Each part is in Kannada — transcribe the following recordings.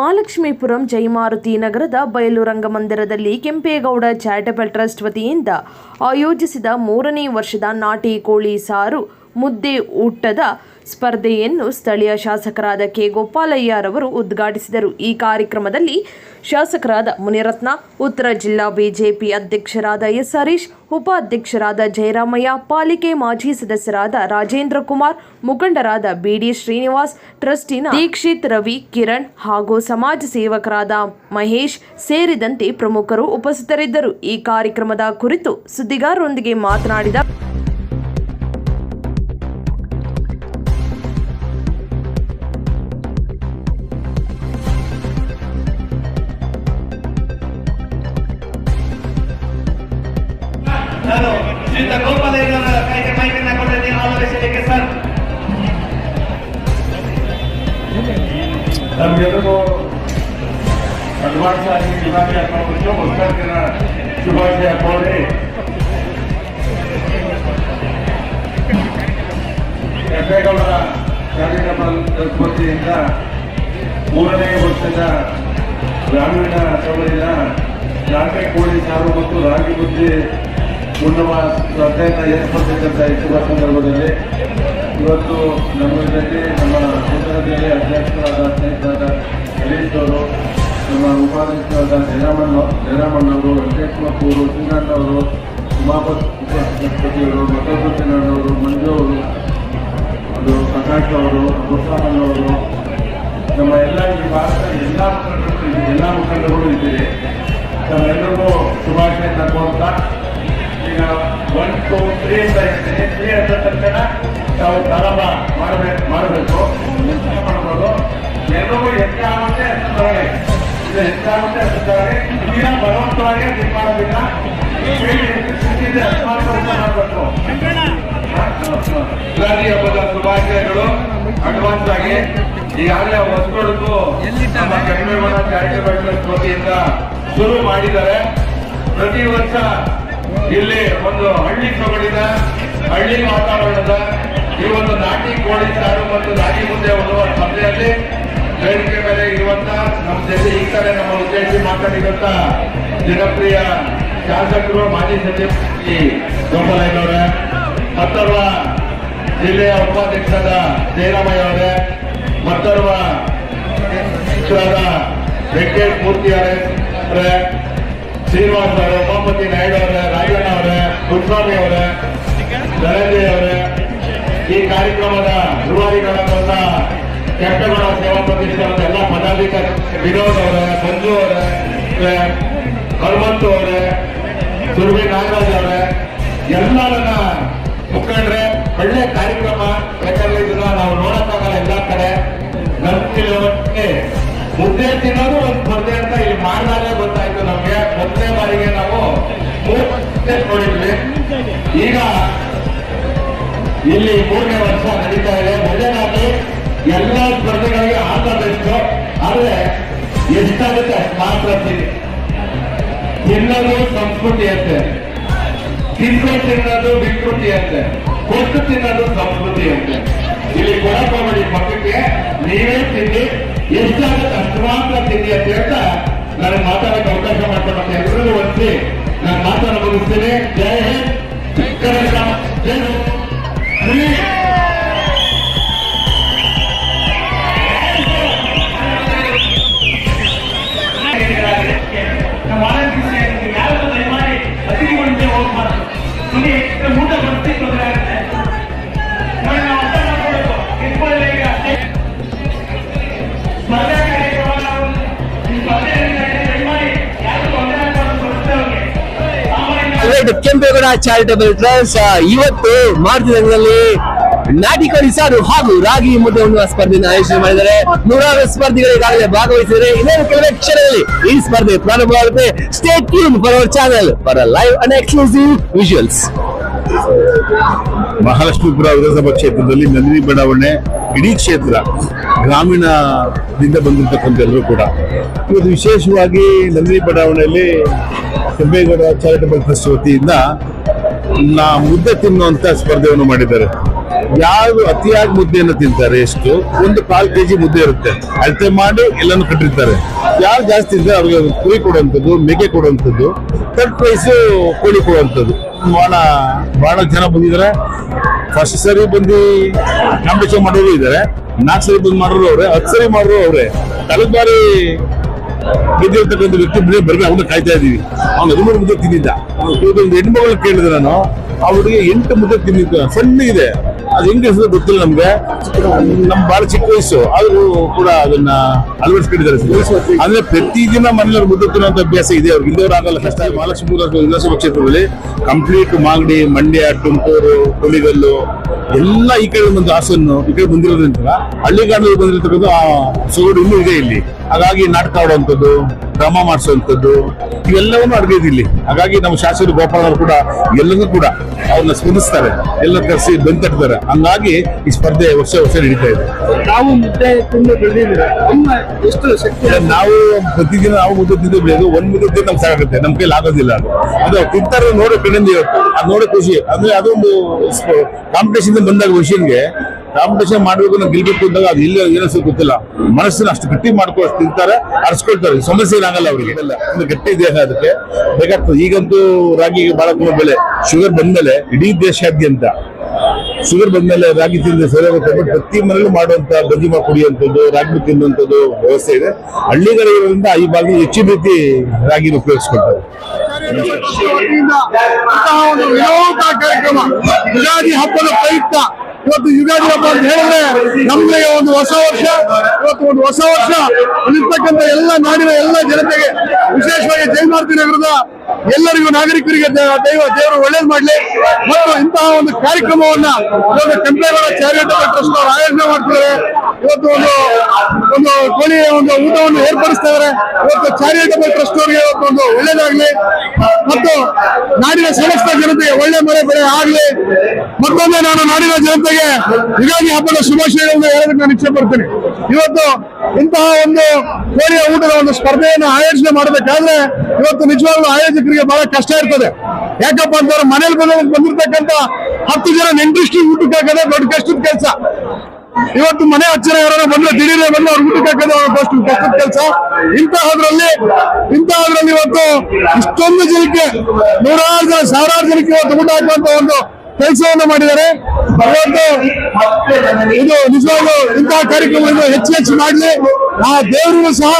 ಮಹಾಲಕ್ಷ್ಮೀಪುರಂ ಜಯಮಾರುತಿ ನಗರದ ಬಯಲು ರಂಗಮಂದಿರದಲ್ಲಿ ಕೆಂಪೇಗೌಡ ಚಾರಿಟಬಲ್ ಟ್ರಸ್ಟ್ ವತಿಯಿಂದ ಆಯೋಜಿಸಿದ ಮೂರನೇ ವರ್ಷದ ನಾಟಿ ಕೋಳಿ ಸಾರು ಮುದ್ದೆ ಊಟದ ಸ್ಪರ್ಧೆಯನ್ನು ಸ್ಥಳೀಯ ಶಾಸಕರಾದ ಕೆ ಗೋಪಾಲಯ್ಯರವರು ಉದ್ಘಾಟಿಸಿದರು. ಈ ಕಾರ್ಯಕ್ರಮದಲ್ಲಿ ಶಾಸಕರಾದ ಮುನಿರತ್ನ, ಉತ್ತರ ಜಿಲ್ಲಾ ಬಿಜೆಪಿ ಅಧ್ಯಕ್ಷರಾದ ಎಸ್ ಹರೀಶ್, ಉಪಾಧ್ಯಕ್ಷರಾದ ಜಯರಾಮಯ್ಯ, ಪಾಲಿಕೆ ಮಾಜಿ ಸದಸ್ಯರಾದ ರಾಜೇಂದ್ರ ಕುಮಾರ್, ಮುಖಂಡರಾದ ಬಿಡಿ ಶ್ರೀನಿವಾಸ್, ಟ್ರಸ್ಟಿನ ದೀಕ್ಷಿತ್ ರವಿ, ಕಿರಣ್ ಹಾಗೂ ಸಮಾಜ ಸೇವಕರಾದ ಮಹೇಶ್ ಸೇರಿದಂತೆ ಪ್ರಮುಖರು ಉಪಸ್ಥಿತರಿದ್ದರು. ಈ ಕಾರ್ಯಕ್ರಮದ ಕುರಿತು ಸುದ್ದಿಗಾರರೊಂದಿಗೆ ಮಾತನಾಡಿದ ನಮಗೆಲ್ಲರಿಗೂ ಅಡ್ವಾನ್ಸ್ ಆಗಿ ಯುಗಾದಿ ಹಬ್ಬವನ್ನು ಹೊಸ ದಿನ ಮೂರನೇ ವರ್ಷದ ಗ್ರಾಮೀಣ ಸಭೆಯ ನಾಟಿ ಕೋಳಿ ಸಾರು ಮತ್ತು ರಾಗಿ ಮುದ್ದೆ ಉಣ್ಣುವ ಸ್ಪರ್ಧೆಯನ್ನು ಏರ್ಪಡಿಸಿದಂಥ ಶುಭ ಸಂದರ್ಭದಲ್ಲಿ ಇವತ್ತು ನಮ್ಮ ನೂತನ ಜಿಲ್ಲೆ ಅಧ್ಯಕ್ಷರಾದ ಸ್ನೇಹಿತರಾದ ಹರೀಶ್ ಅವರು, ನಮ್ಮ ಉಪಾಧ್ಯಕ್ಷರಾದ ಜಯರಾಮಣ್ಣ ಜಯರಾಮಣ್ಣವರು ವೆಂಕಟೇಶ್ವರಪ್ಪವರು ಶ್ರೀನಾಥ್ ಅವರು ಉಮಾಪತ್ ಉಪಸಭಾಪತಿಯವರು ಅವರು, ಮಂಜು ಅವರು, ಅದು ಪ್ರಕಾಶ್ ಅವರು ಅವರು, ನಮ್ಮ ಎಲ್ಲ ಈ ಭಾರತದ ಎಲ್ಲ ಮುಖಂಡರು ಎಲ್ಲ ಮುಖಂಡರು ಇದ್ದೀರಿ. ತಮ್ಮೆಲ್ಲರಿಗೂ ಶುಭಾಶಯ ತರುವಂತ ಈಗ ಒನ್ ಟು ತ್ರೀ ಅಂತ ಹೇಳ್ತೀನಿ ತ್ರೀ ಅಂದ ತಕ್ಷಣ ನಾವು ಪ್ರಾರಂಭ ಮಾಡಬೇಕು. ಮಾಡಬೇಕು ಮಾಡ್ಬೋದು ಎಲ್ಲರಿಗೂ ಹೆಚ್ಚಾಗುತ್ತೆ ಸುಧಾರಣೆ ಇದು ಹೆಚ್ಚಾಗುತ್ತೆ ತಗೊಳ್ಳಿ ತೀರಾ ಬಲವಂತವಾಗಿ ಇದು ಮಾಡೋದಿಲ್ಲ ಮಾಡಬೇಕು ಯುಗಾದಿ ಹಬ್ಬದ ಶುಭಾಶಯಗಳು. ಅಡ್ವಾನ್ಸ್ ಆಗಿ ಈಗಾಗಲೇ ಹೊಸಗೊಳಕು ನಮ್ಮ ಚಾರಿಟಬಲ್ ಟ್ರಸ್ಟ್ ವತಿಯಿಂದ ಶುರು ಮಾಡಿದ್ದಾರೆ. ಪ್ರತಿ ವರ್ಷ ಇಲ್ಲಿ ಒಂದು ಹಳ್ಳಿ ಸೊಗಡಿನ ಹಳ್ಳಿ ವಾತಾವರಣದ ಈ ಒಂದು ನಾಟಿ ಕೋಳಿ ಸಾರು ಮತ್ತು ನಾಟಿ ಮುದ್ದೆ ಒಂದು ಸಭೆಯಲ್ಲಿ ಬೇಡಿಕೆ ಮೇಲೆ ಇರುವಂತ ನಮ್ಮ ಜೊತೆ ಈ ಕಡೆ ನಮ್ಮ ಉದ್ದೇಶಿ ಮಾತಾಡಿದಂತ ಜನಪ್ರಿಯ ಶಾಸಕರು, ಮಾಜಿ ಸಚಿವ ಗೋಪಾಲಯ್ಯನವರೇ ಮತ್ತೋರ್ವ ಜಿಲ್ಲೆಯ ಉಪಾಧ್ಯಕ್ಷರಾದ ಜಯರಾಮಯ್ಯ ಅವರೇ, ಮತ್ತರ್ವ ಅಧ್ಯಕ್ಷರಾದ ವೆಂಕಟೇಶ್ ಮೂರ್ತಿ ಅವರೇ ಶ್ರೀನಿವಾಸ್ ಅವರ ಉಮಾಪತಿ ನಾಯ್ಡು ಅವರ ರಾಜಣ್ಣ ಅವರ, ಗುರುಸ್ವಾಮಿ ಅವರ, ಧನಂಜಯ ಅವರ, ಈ ಕಾರ್ಯಕ್ರಮದ ರೂವಾರಿಗಳಾದಂತ ಕೆಂಪೇಗೌಡ ಸೇವಾ ಪ್ರತಿಷ್ಠಾನದ ಎಲ್ಲ ಪದಾಧಿಕಾರಿ ವಿನೋದ್ ಅವರ, ಸಂಜು ಅವರ ಹನುಮಂತು ಅವರ ಸುರ್ವಿ ನಾಗರಾಜ್ ಅವರ, ಎಲ್ಲರನ್ನ ಮುಖಂಡ್ರೆ, ಒಳ್ಳೆ ಕಾರ್ಯಕ್ರಮ. ಯಾಕಂದ್ರೆ ಇದನ್ನ ನಾವು ನೋಡಕ್ಕಾಗಲ್ಲ ಎಲ್ಲ ಕಡೆ. ನಮ್ಮ ಮುದ್ದೆ ತಿನ್ನೋದು ಒಂದು ಮುದ್ದೆ ನೋಡಿದ್ವಿ ಈಗ ಇಲ್ಲಿ ಮೂರನೇ ವರ್ಷ ನಡೀತಾ ಇದೆ. ಮೊದಲನೇದಾಗಿ ಎಲ್ಲ ಸ್ಪರ್ಧೆಗಳಿಗೆ ಆಧಾರಷ್ಟು ಆದ್ರೆ ಎಷ್ಟಾಗುತ್ತೆ? ಮಾತ್ರ ತಿನ್ನಿ ತಿನ್ನೋದು ಸಂಸ್ಕೃತಿ ಅಂತೆ ತಿಂದು ತಿನ್ನೋದು ವಿಕೃತಿ ಅಂತೆ ಕೊಟ್ಟು ತಿನ್ನೋದು ಸಂಸ್ಕೃತಿ ಅಂತೆ ಇಲ್ಲಿ ಕೊಡಪ್ಪ ಮಾಡಿ ಪಕ್ಕಕ್ಕೆ ನೀವೇ ತಿನ್ನಿ. ಎಷ್ಟಾಗುತ್ತೆ? ಅಷ್ಟು ಮಾತ್ರ ತಿನ್ನಿ ಅಂತ ಹೇಳ್ತಾ ನನಗೆ ಮಾತಾಡಕ್ಕೆ ಅವಕಾಶ ಮಾಡ್ಕೊಂಡು ಎಲ್ಲರಿಗೂ ಒತ್ತಿ ಸಾಮಾನ್ಯ ರೈಟ್ ಕೆಂಪೇಗೌಡ ಚಾರಿಟಬಲ್ ಟ್ರಸ್ಟ್ ಇವತ್ತು ಮಾರುತಿ ರಂಗದಲ್ಲಿ ನಾಟಿ ಕೋಳಿ ಸಾರು ಹಾಗೂ ರಾಗಿ ಮುದ್ದೆ ಉಣ್ಣುವ ಸ್ಪರ್ಧೆಯನ್ನು ಆಯೋಜನೆ ಮಾಡಿದ್ದಾರೆ. ನೂರಾರು ಸ್ಪರ್ಧಿಗಳು ಈಗಾಗಲೇ ಭಾಗವಹಿಸಿದರೆ ಇನ್ನೇನು ಕೆಲವೇ ಕ್ಷಣದಲ್ಲಿ ಈ ಸ್ಪರ್ಧೆ ಪ್ರಾರಂಭವಾಗುತ್ತೆ. Stay tune for our channel for live and exclusive visuals Mahalakshmipura ವಿಧಾನಸಭಾ ಕ್ಷೇತ್ರದಲ್ಲಿ ನಂದಿನಿ ಬಡಾವಣೆ, ಇಡೀ ಕ್ಷೇತ್ರ ಗ್ರಾಮೀಣದಿಂದ ಬಂದಿರತಕ್ಕಂಥ ಎಲ್ಲರೂ ಕೂಡ. ಇವತ್ತು ವಿಶೇಷವಾಗಿ ನಂದಿನಿ ಬಡಾವಣೆಯಲ್ಲಿ ಕೆಂಪೇಗೌಡ ಚಾರಿಟಬಲ್ ಟ್ರಸ್ಟ್ ವತಿಯಿಂದ ನಾ ಮುದ್ದೆ ತಿನ್ನುವಂಥ ಸ್ಪರ್ಧೆಯನ್ನು ಮಾಡಿದ್ದಾರೆ. ಯಾರು ಅತಿಯಾಗಿ ಮುದ್ದೆಯನ್ನು ತಿಂತಾರೆ ಎಷ್ಟು? ಒಂದು ಕಾಲು ಕೆ ಜಿ ಮುದ್ದೆ ಇರುತ್ತೆ. ಅಳತೆ ಮಾಡಿ ಎಲ್ಲಾನು ಕಟ್ಟಿರ್ತಾರೆ. ಯಾರು ಜಾಸ್ತಿ ಇದ್ದರೆ ಅವ್ರಿಗೆ ಕುರಿ ಕೊಡುವಂಥದ್ದು, ಮೇಕೆ ಕೊಡುವಂಥದ್ದು ಥರ್ಡ್ ಪ್ರೈಸು ಕೋಳಿ ಕೊಡುವಂಥದ್ದು. ಭಾಳ ಬಹಳ ಜನ ಬಂದಿದ್ದಾರೆ. ಫಸ್ಟ್ ಸರಿ ಬಂದು ಕಾಂಪಿಟೇಷನ್ ಮಾಡೋರು ಇದ್ದಾರೆ. ನಾಲ್ಕು ಸರಿ ಬಂದು ಮಾಡೋರು ಅವ್ರೆ, ಹತ್ತು ಸರಿ ಮಾಡೋರು ಅವ್ರೆ. ಕಳೆದ ಬಾರಿ ಗೆದ್ದಿರ್ತಕ್ಕಂಥ ವ್ಯಕ್ತಿ ಮನೆ ಬರ್ಬೇಕು ಅವನ್ನ ಕಾಯ್ತಾ ಇದ್ದೀವಿ. ಅವ್ನು ಹದಿಮೂರು ಮುದ್ದೆ ತಿಂದಿದ್ದ ಇವತ್ತೊಂದು ಹೆಣ್ಮಗಳು ಕೇಳಿದೆ ನಾನು ಅವರಿಗೆ ಎಂಟು ಮುದ್ದೆ ತಿಂದಿದ್ದ ಸಣ್ಣ ಇದೆ. ಅದು ಹೆಂಗೆ ಗೊತ್ತಿಲ್ಲ ನಮ್ಗೆ. ನಮ್ ಬಹಳ ಚಿಕ್ಕ ವಯಸ್ಸು. ಆದ್ರೂ ಕೂಡ ಅದನ್ನ ಅಳವಡಿಸ್ಕೊಂಡಿದ್ದಾರೆ. ಅಂದ್ರೆ ಪ್ರತಿದಿನ ಮನೇಲಿ ಮುದ್ದೆ ತಿನ್ನುವಂತ ಅಭ್ಯಾಸ ಇದೆ. ಅವ್ರಿಗೆ ಇಲ್ಲದವ್ರು ಆಗಲ್ಲ ಕಷ್ಟ. ಮಹಾಲಕ್ಷ್ಮಿ ವಿಧಾನಸಭಾ ಕ್ಷೇತ್ರದಲ್ಲಿ ಕಂಪ್ಲೀಟ್ ಮಾಗಡಿ, ಮಂಡ್ಯ, ತುಮಕೂರು ಕುಳಿಗಲ್ಲು ಎಲ್ಲ ಈ ಕಡೆ ಬಂದು ಹಾಸನ್ನು, ಈ ಕಡೆ ಬಂದಿರೋದ್ರಿಂದ ಹಳ್ಳಿಗಾಡಲ್ಲಿ ಬಂದಿರತಕ್ಕಂಥ ಆ ಸೊಗಡು ಇನ್ನೂ ಇದೆ ಇಲ್ಲಿ. ಹಾಗಾಗಿ ನಾಟಕ ಆಡುವಂಥದ್ದು ಡ್ರಾಮಾ ಮಾಡಿಸುವಂಥದ್ದು ಇವೆಲ್ಲವನ್ನೂ ಅಡಗಿದೆ ಇಲ್ಲಿ. ಹಾಗಾಗಿ ನಮ್ಮ ಶಾಸಕರು ಗೋಪಾಲ್ ಅವರು ಕೂಡ ಎಲ್ಲರೂ ಕೂಡ ಅವ್ರನ್ನ ಸ್ಮರಿಸ್ತಾರೆ ಎಲ್ಲ ಕರೆಸಿ ಬೆಂತಟ್ತಾರೆ ಹಂಗಾಗಿ ಈ ಸ್ಪರ್ಧೆ ವರ್ಷ ವರ್ಷ ನಡೀತಾ ಇದೆ. ನಾವು ಮುದ್ದೆ ತಿಂದು ಎಷ್ಟು ಶಕ್ತಿ ನಾವು ಪ್ರತಿದಿನ ನಾವು ಮುದ್ದೆ ತಿಂದು ಬೆಳೆಯೋದು ಒಂದ್ ಮುದ್ದೆ ತಿಂದು ನಮ್ಗೆ ಸಾಕಾಗುತ್ತೆ. ನಮ್ ಕೈಲಿ ಆಗೋದಿಲ್ಲ ಅದು. ಅದು ತಿಂತಾರೆ ನೋಡೋ ಕಡೆಯಿಂದ ಇವತ್ತು ಅದು ನೋಡೋ ಖುಷಿ. ಅಂದ್ರೆ ಅದೊಂದು ಕಾಂಪಿಟೇಷನ್ ಬಂದಾಗ ಮನುಷ್ಯನ್ಗೆ ಕಾಂಪಿಟೇಷನ್ ಮಾಡಬೇಕು ನಾವು ಗೆಲ್ಬೇಕು ಅಂದಾಗ ಅದು ಇಲ್ಲ ಏನೋ ಗೊತ್ತಿಲ್ಲ. ಮನಸ್ಸನ್ನ ಅಷ್ಟು ಗಟ್ಟಿ ಮಾಡ್ಕೊ ಅಷ್ಟು ತಿಂತಾರೆ ಅರ್ಸ್ಕೊಳ್ತಾರೆ. ಸಮಸ್ಯೆ ಏನಾಗಲ್ಲ ಅವರಿಗೆ. ಒಂದು ಗಟ್ಟಿ ದೇಹ ಅದಕ್ಕೆ. ಬೇಕಾಗ್ತದೆ. ಈಗಂತೂ ರಾಗಿಗೆ ಬಹಳ ತುಂಬ ಬೆಲೆ. ಶುಗರ್ ಬಂದ್ಮೇಲೆ ಇಡೀ ದೇಶಾದ್ಯಂತ ಶುಗರ್ ಬಂದ್ಮೇಲೆ ರಾಗಿ ತಿಂದು ಸರಿಯಾಗುತ್ತೆ ಬಟ್ ಪ್ರತಿ ಮನೆಯಲ್ಲೂ ಮಾಡುವಂತ ಗಂಜಿ ಮಾಡಿ ಕುಡಿಯುವಂಥದ್ದು ರಾಗಿ ತಿನ್ನುವಂಥದ್ದು ವ್ಯವಸ್ಥೆ ಇದೆ. ಹಳ್ಳಿಗಳಿರೋದ್ರಿಂದ ಈ ಭಾಗ ಹೆಚ್ಚಿನ ರೀತಿ ರಾಗಿನ ಉಪಯೋಗಿಸ್ಕೊಳ್ತಾರೆ. ಕಾರ್ಯಕ್ರಮ ಯುಗಾದಿ ಹಬ್ಬದ ಪ್ರಯುಕ್ತ ಇವತ್ತು ಯುಗಾದಿ ಹಬ್ಬ ಅಂತ ಹೇಳಿದ್ರೆ ನಮ್ಗೆ ಒಂದು ಹೊಸ ವರ್ಷ, ಇವತ್ತು ಒಂದು ಹೊಸ ವರ್ಷ. ಅಲ್ಲಿರ್ತಕ್ಕಂಥ ಎಲ್ಲ ನಾಡಿನ ಎಲ್ಲ ಜನತೆಗೆ ವಿಶೇಷವಾಗಿ ಜಯಮಾರ್ತಿ ನಗರದ ಎಲ್ಲರಿಗೂ ನಾಗರಿಕರಿಗೆ ದೈವ ದೇವರು ಒಳ್ಳೇದು ಮಾಡಲಿ. ಮತ್ತು ಇಂತಹ ಒಂದು ಕಾರ್ಯಕ್ರಮವನ್ನ ಇವತ್ತು ಕೆಂಪೇಗೌಡ ಚಾರಿಟಬಲ್ ಟ್ರಸ್ಟ್ ಅವರು ಆಯೋಜನೆ ಮಾಡ್ತಿದ್ದಾರೆ. ಇವತ್ತು ಒಂದು ಒಂದು ಕೋಳಿಯ ಒಂದು ಊಟವನ್ನು ಏರ್ಪಡಿಸ್ತಾ ಇದ್ದಾರೆ. ಇವತ್ತು ಚಾರಿಟಬಲ್ ಟ್ರಸ್ಟ್ ಅವರಿಗೆ ಇವತ್ತು ಒಂದು ಒಳ್ಳೇದಾಗ್ಲಿ. ಮತ್ತು ನಾಡಿನ ಸಮಸ್ತ ಜನತೆಗೆ ಒಳ್ಳೆ ಮಳೆ ಬೆಳೆ ಆಗ್ಲಿ. ಮತ್ತೊಮ್ಮೆ ನಾನು ನಾಡಿನ ಜನತೆಗೆ ಯುಗಾದಿ ಹಬ್ಬದ ಶುಭಾಶಯಗಳನ್ನು ಹೇಳೋದಕ್ಕೆ ನಾನು ಇಚ್ಛೆ ಪಡ್ತೀನಿ. ಇವತ್ತು ಇಂತಹ ಒಂದು ಕೋಳಿಯ ಊಟದ ಒಂದು ಸ್ಪರ್ಧೆಯನ್ನು ಆಯೋಜನೆ ಮಾಡಬೇಕಾದ್ರೆ ಇವತ್ತು ನಿಜವಾಗ್ಲೂ ಆಯೋಜಕರಿಗೆ ಬಹಳ ಕಷ್ಟ ಇರ್ತದೆ. ಯಾಕಪ್ಪ ಅಂತಂದ್ರೆ ಮನೇಲಿ ಬಂದ ಬಂದಿರ್ತಕ್ಕಂಥ ಹತ್ತು ಜನ ನೆಂಟ್ರಿಷ್ಟು ಊಟಕ್ಕೆ ಹಾಕೋದೇ ದೊಡ್ಡ ಕಷ್ಟದ ಕೆಲಸ. ಇವತ್ತು ಮನೆ ಹಚ್ಚಿರ ಯಾರು ಬಂದ್ರೆ ದಿಢೀರ್ ಬಂದು ಅವ್ರ ಊಟಕ್ಕೆ ಹಾಕೋದು ಅವ್ರ ಕಷ್ಟ ಕಷ್ಟದ ಕೆಲಸ. ಇಂತಹದ್ರಲ್ಲಿ ಇಂತಹದ್ರಲ್ಲಿ ಇವತ್ತು ಇಷ್ಟೊಂದು ಜನಕ್ಕೆ ನೂರಾರು ಜನ ಸಾವಿರಾರು ಜನಕ್ಕೆ ಇವತ್ತು ಊಟ ಹಾಕುವಂತ ಒಂದು ಕೆಲಸವನ್ನು ಮಾಡಿದ್ದಾರೆ. ಇವತ್ತು ಇದು ನಿಜವಾಗ್ಲೂ ಇಂತಹ ಕಾರ್ಯಕ್ರಮವನ್ನು ಹೆಚ್ಚು ಹೆಚ್ಚು ಮಾಡಲಿ. ಆ ದೇವರು ಸಹ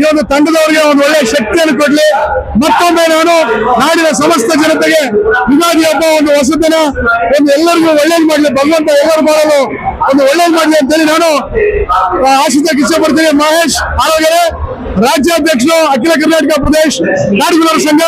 ಈ ಒಂದು ತಂಡದವರಿಗೆ ಒಂದು ಒಳ್ಳೆಯ ಶಕ್ತಿಯನ್ನು ಕೊಡ್ಲಿ. ಮತ್ತೊಮ್ಮೆ ನಾನು ನಾಡಿನ ಸಮಸ್ತ ಜನತೆಗೆ ಯುಗಾದಿ ಹಬ್ಬ ಒಂದು ಹೊಸದಿನ ಒಂದು ಎಲ್ಲರಿಗೂ ಒಳ್ಳೇದು ಮಾಡಲಿ. ಭಗವಂತ ಎಲ್ಲರೂ ಮಾಡಲು ಒಂದು ಒಳ್ಳೇದು ಅಂತ ಅಂತೇಳಿ ನಾನು ಆಶಿಸಕ್ಕೆ ಇಷ್ಟಪಡ್ತೀನಿ. ಪಡ್ತೀನಿ ಮಹೇಶ್ ಆರೋಗ್ಯ ರಾಜ್ಯಾಧ್ಯಕ್ಷರು ಅಖಿಲ ಕರ್ನಾಟಕ ಪ್ರದೇಶ್ ನಾಡಿಗಳ ಸಂಘ.